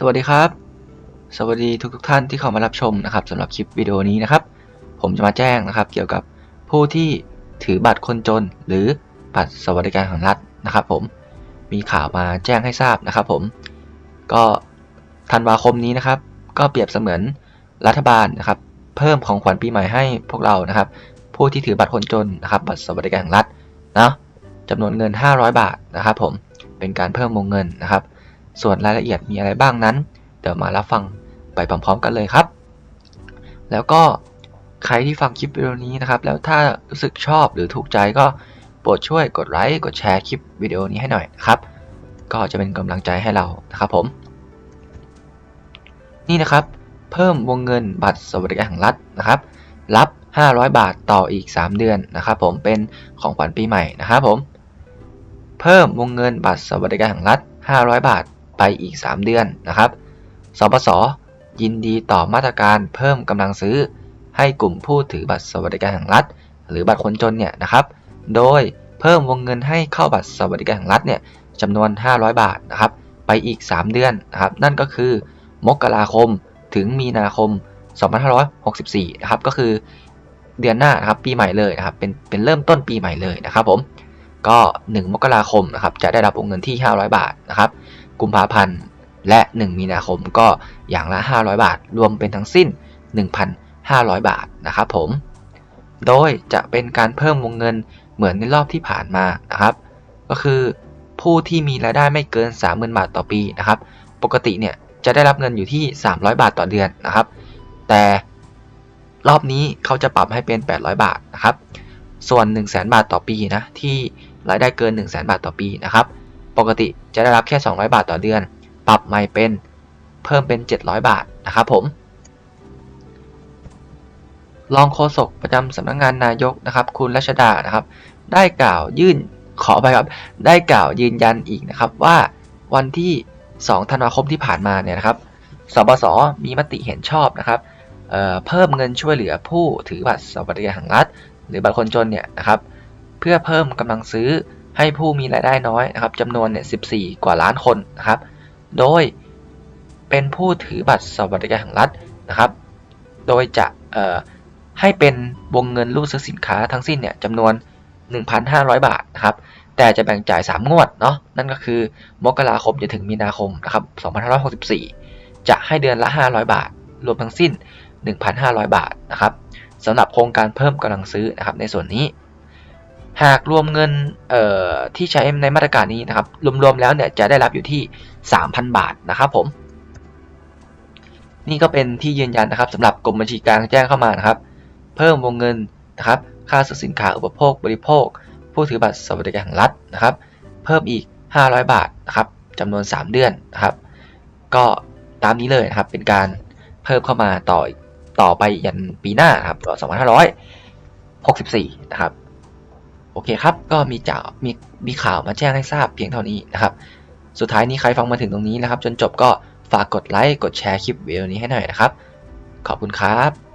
สวัสดีครับ สวัสดีทุกทท่านที่เข้ามารับชมนะครับสำหรับคลิปวิดีโอนี้นะครับ ผมจะมาแจ้งนะครับ เกี่ยวกับผู้ที่ถือบัตรคนจน หรือบัตรสวัสดิการของรัฐนะครับ ผมมีข่าวมาแจ้งให้ทราบนะครับ ผมก็ธันวาคมนี้นะครับ ก็เปรียบเสมือนรัฐบาลนะครับ เพิ่มของขวัญปีใหม่ให้พวกเรานะครับ ผู้ที่ถือบัตรคนจนนะครับ บัตรสวัสดิการของรัฐนะจำนวนเงิน 500 บาทนะครับ ผมเป็นการเพิ่มวงเงินนะครับ ส่วนรายละเอียดมีอะไรบ้างนั้น เดี๋ยวมารับฟังไปพร้อมๆกันเลยครับ แล้วก็ใครที่ฟังคลิปวิดีโอนี้นะครับ แล้วถ้ารู้สึกชอบหรือถูกใจก็โปรดช่วยกดไลค์กดแชร์คลิปวิดีโอนี้ให้หน่อยนะครับ ก็จะเป็นกำลังใจให้เรานะครับผม นี่นะครับ เพิ่มวงเงินบัตรสวัสดิการแห่งรัฐนะครับ รับ 500 บาทต่ออีก 3 เดือนนะครับ ผมเป็นของขวัญปีใหม่นะครับผม เพิ่มวงเงินบัตรสวัสดิการแห่งรัฐ 500 บาท ไปอีก 3 เดือนนะครับสปสยินดีต่อมาตรการเพิ่มกำลังซื้อ ให้กลุ่มผู้ถือบัตรสวัสดิการแห่งรัฐ หรือบัตรคนจนเนี่ยนะครับ โดยเพิ่มวงเงินให้เข้าบัตรสวัสดิการแห่งรัฐเนี่ยจำนวน 500 บาทนะครับ ไปอีก 3 เดือนนะครับ นั่นก็คือ มกราคมถึงมีนาคม 2564 นะครับ ก็คือเดือนหน้านะครับ ปีใหม่เลยนะครับ เป็นเป็นเริ่มต้นปีใหม่เลยนะครับผม ก็ 1 มกราคมนะครับ จะได้รับวงเงินที่ 500 บาทนะครับ กุมภาพันธ์ และ 1 มีนาคมก็อย่างละ 500 บาท รวมเป็นทั้งสิ้น 1,500 บาทนะครับผม โดยจะเป็นการเพิ่มวงเงินเหมือนในรอบที่ผ่านมานะครับ ก็คือผู้ที่มีรายได้ไม่เกิน 30,000 บาทต่อปีนะครับ ปกติเนี่ยจะได้รับเงินอยู่ที่ 300 บาทต่อเดือนนะครับ แต่รอบนี้เขาจะปรับให้เป็น 800 บาทนะครับ ส่วน 1 0 0 0 0บาทต่อปีนะที่รายได้เกิน 1 0 0 0 0บาทต่อปีนะครับ ปกติจะได้รับแค่ 200 บาทต่อเดือน ปรับใหม่เป็นเพิ่มเป็น 700 บาทนะครับผมรองโฆษกประจำสำนักงงานนายกนะครับ คุณรัชดานะครับ ได้กล่าวยื่นขอไปครับ ได้กล่าวยืนยันอีกนะครับว่าวันที่ 2 ธันวาคมที่ผ่านมาเนี่ยนะครับสบสมีมติเห็นชอบนะครับเเพิ่มเงินช่วยเหลือผู้ถือบัตรสวัสดิการแห่งรัฐ หรือบัตรคนจนเนี่ยนะครับ เพื่อเพิ่มกำลังซื้อ ให้ผู้มีรายได้น้อยนะครับจำนวนเนี่ย14 กว่าล้านคนนะครับ โดยเป็นผู้ถือบัตรสวัสดิการแห่งรัฐนะครับ โดยจะให้เป็นวงเงินรูดซื้อสินค้าทั้งสิ้นเนี่ยจำนวน 1,500 บาทนะครับ แต่จะแบ่งจ่าย 3 งวดเนาะ นั่นก็คือ มกราคมจะถึงมีนาคมนะครับ2564 จะให้เดือนละ 500 บาท รวมทั้งสิ้น 1,500 บาทนะครับสำหรับโครงการเพิ่มกำลังซื้อนะครับในส่วนนี้ หากรวมเงินที่ใช้ในมาตรการนี้นะครับ รวมๆแล้วเนี่ยจะได้รับอยู่ที่ 3,000 บาทนะครับผม นี่ก็เป็นที่ยืนยันนะครับสำหรับกรมบัญชีกลางแจ้งเข้ามานะครับ เพิ่มวงเงินนะครับค่าซื้อสินค้าอุปโภคบริโภค ผู้ถือบัตรสวัสดิการแห่งรัฐนะครับ เพิ่มอีก 500 บาทนะครับจำนวน 3 เดือนนะครับ ก็ตามนี้เลยนะครับเป็นการเพิ่มเข้ามาต่อต่อไปยันปีหน้าครับ2564 นะครับ อเคครับ ก็มีจ่ามีมีข่าวมาแจ้งให้ทราบเพียงเท่านี้นะครับ สุดท้ายนี้ใครฟังมาถึงตรงนี้นะครับ จนจบก็ฝากกดไลค์ กดแชร์คลิปวิดีโอนี้ให้หน่อยนะครับ ขอบคุณครับ